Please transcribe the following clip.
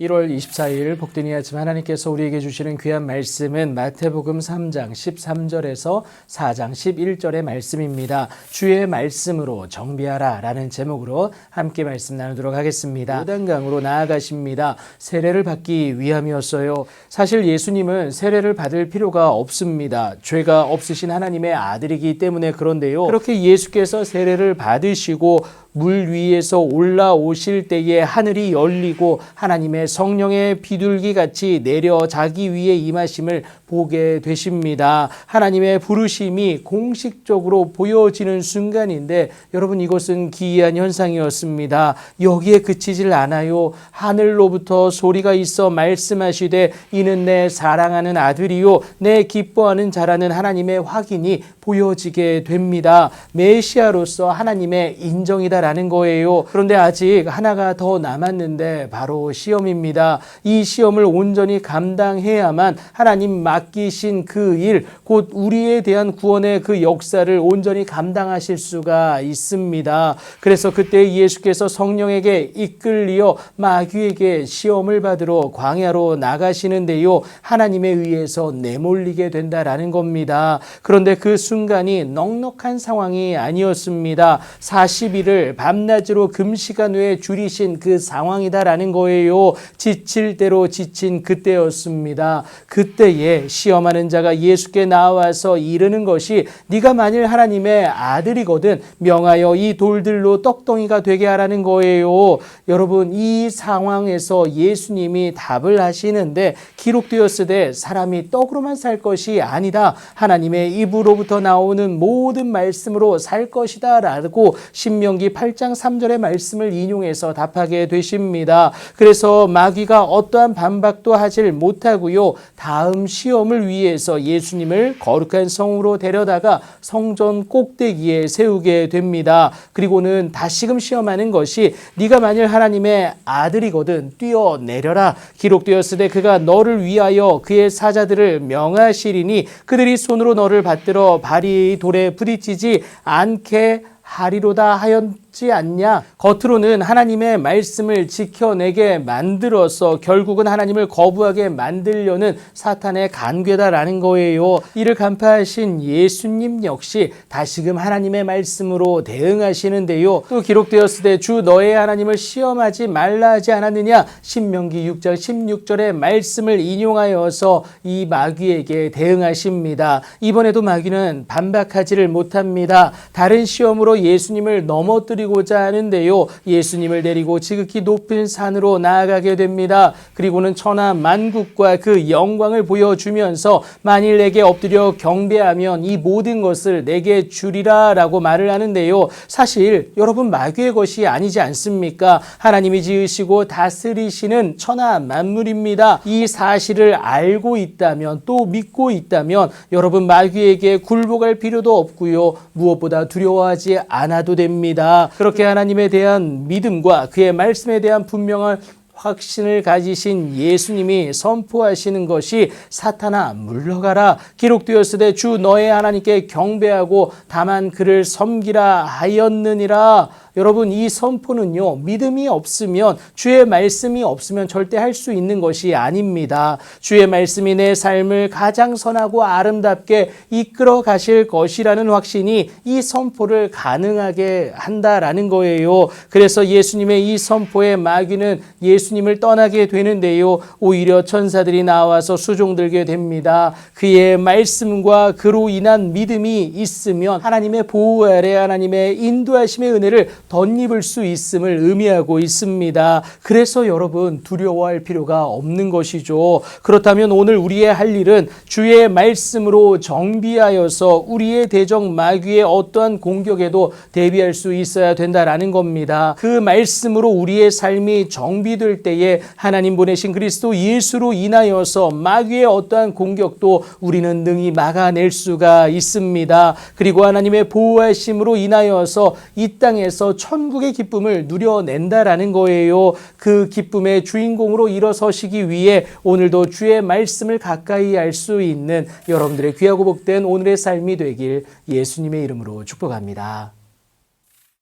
1월 24일 복되니 아침 하나님께서 우리에게 주시는 귀한 말씀은 마태복음 3장 13절에서 4장 11절의 말씀입니다. 주의 말씀으로 정비하라 라는 제목으로 함께 말씀 나누도록 하겠습니다. 무단강으로 나아가십니다. 세례를 받기 위함이었어요. 사실 예수님은 세례를 받을 필요가 없습니다. 죄가 없으신 하나님의 아들이기 때문에 그런데요. 그렇게 예수께서 세례를 받으시고 물 위에서 올라오실 때에 하늘이 열리고 하나님의 성령의 비둘기 같이 내려 자기 위에 임하심을 보게 되십니다. 하나님의 부르심이 공식적으로 보여지는 순간인데 여러분 이것은 기이한 현상이었습니다. 여기에 그치질 않아요. 하늘로부터 소리가 있어 말씀하시되 이는 내 사랑하는 아들이요 내 기뻐하는 자라는 하나님의 확인이 보여지게 됩니다. 메시아로서 하나님의 인정이다라는 거예요. 그런데 아직 하나가 더 남았는데 바로 시험 입니다. 이 시험을 온전히 감당해야만 하나님 맡기신 그 일, 곧 우리에 대한 구원의 그 역사를 온전히 감당하실 수가 있습니다. 그래서 그때 예수께서 성령에게 이끌리어 마귀에게 시험을 받으러 광야로 나가시는데요. 하나님에 의해서 내몰리게 된다라는 겁니다. 그런데 그 순간이 넉넉한 상황이 아니었습니다. 40일을 밤낮으로 금시간 후에 줄이신 그 상황이다라는 거예요. 지칠 대로 지친 그때였습니다. 그때에 시험하는 자가 예수께 나와서 이르는 것이 네가 만일 하나님의 아들이거든 명하여 이 돌들로 떡덩이가 되게 하라는 거예요. 여러분 이 상황에서 예수님이 답을 하시는데 기록되었으되 사람이 떡으로만 살 것이 아니다. 하나님의 입으로부터 나오는 모든 말씀으로 살 것이다라고 신명기 8장 3절의 말씀을 인용해서 답하게 되십니다. 그래서 마귀가 어떠한 반박도 하질 못하고요. 다음 시험을 위해서 예수님을 거룩한 성으로 데려다가 성전 꼭대기에 세우게 됩니다. 그리고는 다시금 시험하는 것이 네가 만일 하나님의 아들이거든 뛰어내려라 기록되었으되 그가 너를 위하여 그의 사자들을 명하시리니 그들이 손으로 너를 받들어 발이 돌에 부딪히지 않게 하리로다 하였지 않냐? 겉으로는 하나님의 말씀을 지켜내게 만들어서 결국은 하나님을 거부하게 만들려는 사탄의 간괴다라는 거예요. 이를 간파하신 예수님 역시 다시금 하나님의 말씀으로 대응하시는데요. 또 기록되었을 때 주 너의 하나님을 시험하지 말라 하지 않았느냐? 신명기 6장 16절의 말씀을 인용하여서 이 마귀에게 대응하십니다. 이번에도 마귀는 반박하지를 못합니다. 다른 시험으 로 예수님을 넘어뜨리고자 하는데요. 예수님을 데리고 지극히 높은 산으로 나아가게 됩니다. 그리고는 천하 만국과 그 영광을 보여주면서 만일 내게 엎드려 경배하면 이 모든 것을 내게 주리라 라고 말을 하는데요. 사실 여러분 마귀의 것이 아니지 않습니까? 하나님이 지으시고 다스리시는 천하 만물입니다. 이 사실을 알고 있다면 또 믿고 있다면 여러분 마귀에게 굴복할 필요도 없고요. 무엇보다 두려워하지 않아도 됩니다. 그렇게 하나님에 대한 믿음과 그의 말씀에 대한 분명한 확신을 가지신 예수님이 선포하시는 것이 사탄아 물러가라 기록되었으되 주 너의 하나님께 경배하고 다만 그를 섬기라 하였느니라 여러분 이 선포는요 믿음이 없으면 주의 말씀이 없으면 절대 할 수 있는 것이 아닙니다. 주의 말씀이 내 삶을 가장 선하고 아름답게 이끌어 가실 것이라는 확신이 이 선포를 가능하게 한다라는 거예요. 그래서 예수님의 이 선포에 마귀는 예수님을 떠나게 되는데요. 오히려 천사들이 나와서 수종들게 됩니다. 그의 말씀과 그로 인한 믿음이 있으면 하나님의 보호 아래 하나님의 인도하심의 은혜를 덧입을 수 있음을 의미하고 있습니다. 그래서 여러분 두려워할 필요가 없는 것이죠. 그렇다면 오늘 우리의 할 일은 주의 말씀으로 정비하여서 우리의 대적 마귀의 어떠한 공격에도 대비할 수 있어야 된다라는 겁니다. 그 말씀으로 우리의 삶이 정비될 때에 하나님 보내신 그리스도 예수로 인하여서 마귀의 어떠한 공격도 우리는 능히 막아낼 수가 있습니다. 그리고 하나님의 보호하심으로 인하여서 이 땅에서 천국의 기쁨을 누려낸다라는 거예요. 그 기쁨의 주인공으로 일어서시기 위해 오늘도 주의 말씀을 가까이 알 수 있는 여러분들의 귀하고 복된 오늘의 삶이 되길 예수님의 이름으로 축복합니다.